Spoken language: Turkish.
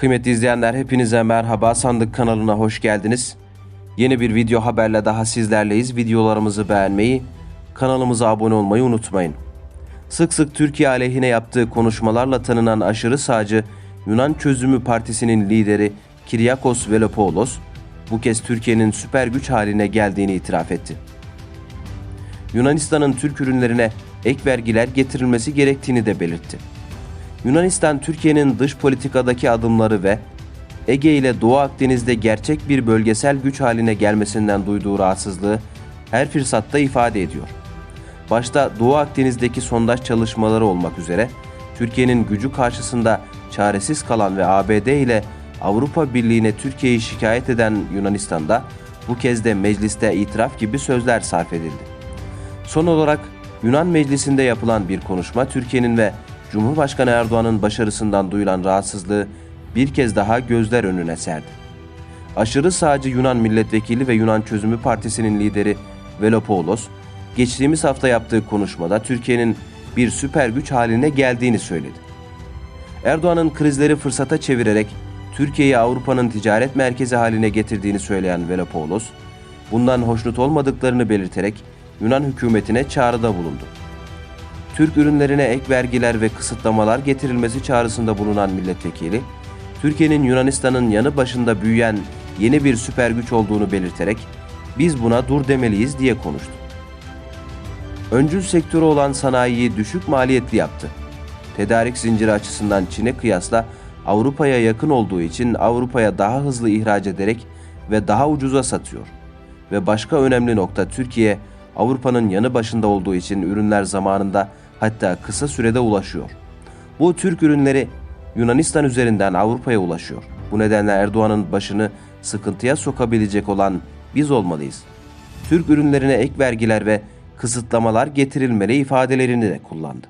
Kıymetli izleyenler hepinize merhaba Sandık kanalına hoş geldiniz. Yeni bir video haberle daha sizlerleyiz. Videolarımızı beğenmeyi, kanalımıza abone olmayı unutmayın. Sık sık Türkiye aleyhine yaptığı konuşmalarla tanınan aşırı sağcı Yunan Çözümü Partisi'nin lideri Kiryakos Velopoulos bu kez Türkiye'nin süper güç haline geldiğini itiraf etti. Yunanistan'ın Türk ürünlerine ek vergiler getirilmesi gerektiğini de belirtti. Yunanistan Türkiye'nin dış politikadaki adımları ve Ege ile Doğu Akdeniz'de gerçek bir bölgesel güç haline gelmesinden duyduğu rahatsızlığı her fırsatta ifade ediyor. Başta Doğu Akdeniz'deki sondaj çalışmaları olmak üzere Türkiye'nin gücü karşısında çaresiz kalan ve ABD ile Avrupa Birliği'ne Türkiye'yi şikayet eden Yunanistan'da bu kez de mecliste itiraf gibi sözler sarf edildi. Son olarak Yunan Meclisi'nde yapılan bir konuşma Türkiye'nin ve Cumhurbaşkanı Erdoğan'ın başarısından duyulan rahatsızlığı bir kez daha gözler önüne serdi. Aşırı sağcı Yunan milletvekili ve Yunan Çözümü Partisi'nin lideri Velopoulos, geçtiğimiz hafta yaptığı konuşmada Türkiye'nin bir süper güç haline geldiğini söyledi. Erdoğan'ın krizleri fırsata çevirerek Türkiye'yi Avrupa'nın ticaret merkezi haline getirdiğini söyleyen Velopoulos, bundan hoşnut olmadıklarını belirterek Yunan hükümetine çağrıda bulundu. Türk ürünlerine ek vergiler ve kısıtlamalar getirilmesi çağrısında bulunan milletvekili, Türkiye'nin Yunanistan'ın yanı başında büyüyen yeni bir süper güç olduğunu belirterek biz buna dur demeliyiz diye konuştu. Öncül sektörü olan sanayiyi düşük maliyetli yaptı. Tedarik zinciri açısından Çin'e kıyasla Avrupa'ya yakın olduğu için Avrupa'ya daha hızlı ihraç ederek ve daha ucuza satıyor. Ve başka önemli nokta Türkiye Avrupa'nın yanı başında olduğu için ürünler zamanında hatta kısa sürede ulaşıyor. Bu Türk ürünleri Yunanistan üzerinden Avrupa'ya ulaşıyor. Bu nedenle Erdoğan'ın başını sıkıntıya sokabilecek olan biz olmalıyız. Türk ürünlerine ek vergiler ve kısıtlamalar getirilmeli ifadelerini de kullandı.